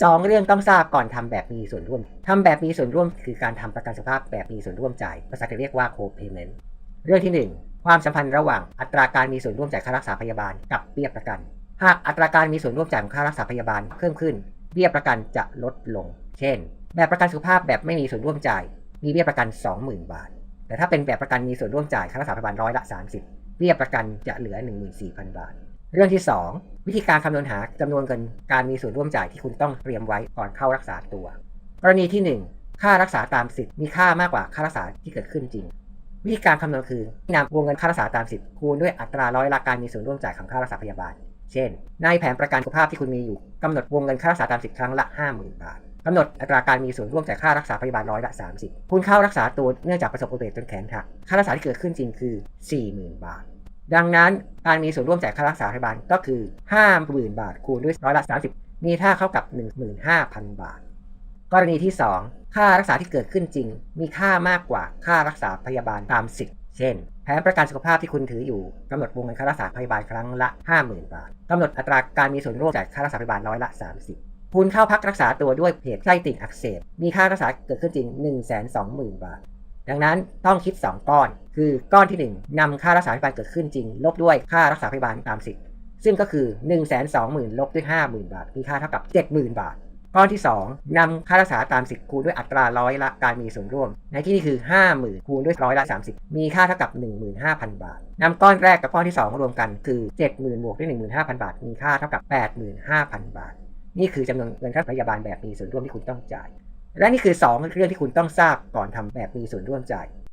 2 เรื่องต้องทราบก่อนทำแบบมีส่วนร่วมทำแบบมีส่วนร่วมคือการทำประกันสุขภาพแบบมีส่วนร่วมจ่าย ภาษาอังกฤษเรียกว่า co-payment เรื่องที่ 1 ความสัมพันธ์ระหว่างอัตราการมีส่วนร่วมจ่ายค่ารักษาพยาบาลกับเบี้ยประกัน หากอัตราการมีส่วนร่วมจ่ายของค่ารักษาพยาบาลเพิ่มขึ้น เบี้ยประกันจะลดลง เช่น แบบประกันสุขภาพแบบไม่มีส่วนร่วมจ่าย มีเบี้ยประกัน 20,000 บาท แต่ถ้าเป็นแบบประกันมีส่วนร่วมจ่ายค่ารักษาพยาบาลร้อยละ 30 เบี้ยประกันจะเหลือ 14,000 บาท เรื่องที่ 2 วิธีการคำนวณหาจำนวนเงินการมีส่วนร่วมจ่ายที่คุณต้องเตรียมไว้ก่อนเข้ารักษาตัว กรณีที่ 1 ค่ารักษาตามสิทธิ์มีค่ามากกว่าค่ารักษาที่เกิดขึ้นจริง วิธีการคำนวณคือนำวงเงินค่ารักษาตามสิทธิ์คูณด้วยอัตราร้อยละการมีส่วนร่วมจ่ายของค่ารักษาพยาบาล เช่น ในแผนประกันสุขภาพที่คุณมีอยู่กำหนดวงเงินค่ารักษาตามสิทธิ์ครั้งละ 50,000 บาทกำหนดอัตราการมีส่วนร่วมจ่ายค่ารักษาพยาบาลร้อยละ30 คุณเข้ารักษาตัวเนื่องจากประสบอุบัติเหตุจนแขนหัก ค่ารักษาที่เกิดขึ้นจริงคือ 40,000 บาท ดังนั้นการมีส่วนร่วมจ่ายค่ารักษาพยาบาลก็คือ50,000บาทคูณด้วยร้อยละ30มีค่าเท่ากับ 15,000 บาท กรณีที่ 2 ค่ารักษาที่เกิดขึ้นจริง มีค่ามากกว่าค่ารักษาพยาบาลตามสิทธิ์ เช่น แผนประกันสุขภาพที่คุณถืออยู่กำหนดวงเงินค่ารักษาพยาบาลครั้งละ 50,000 บาทกำหนดอัตราการมีส่วนร่วมจ่ายค่ารักษาพยาบาลร้อยละ 30 คุณเข้าพักรักษาตัวด้วยเหตุไส้ติ่งอักเสบ มีค่ารักษาเกิดขึ้นจริง 120,000 บาท ดังนั้นต้องคิด 2 ก้อน คือก้อนที่ 1นำค่ารักษาพยาบาลเกิดขึ้นจริง ลบด้วยค่ารักษาพยาบาลตามสิทธิ์ซึ่งก็คือ 1 2 0 0 0 0 ลบด้วย 50,000 บาท มีค่าเท่ากับ 70,000 บาทก้อนที่ 2นำค่ารักษาตามสิทธิ์คูณด้วยอัตราร้อยละการมีส่วนร่วม ในที่นี้คือ 50,000 คูณด้วยร้อยละ 30 มีค่าเท่ากับ 15,000 บาทนำก้อนแรกกับก้อนที่ 2 รวมกันคือ 70,000บวกด้วย15,000 บาท มีค่าเท่ากับ 85,000 บาท นี่คือจำนวนเงินค่าพยาบาลแบบมีส่วนร่วมที่คุณต้องจ่าย และนี่คือ 2 เรื่องที่คุณต้องทราบก่อนทำแบบมีส่วนร่วมจ่าย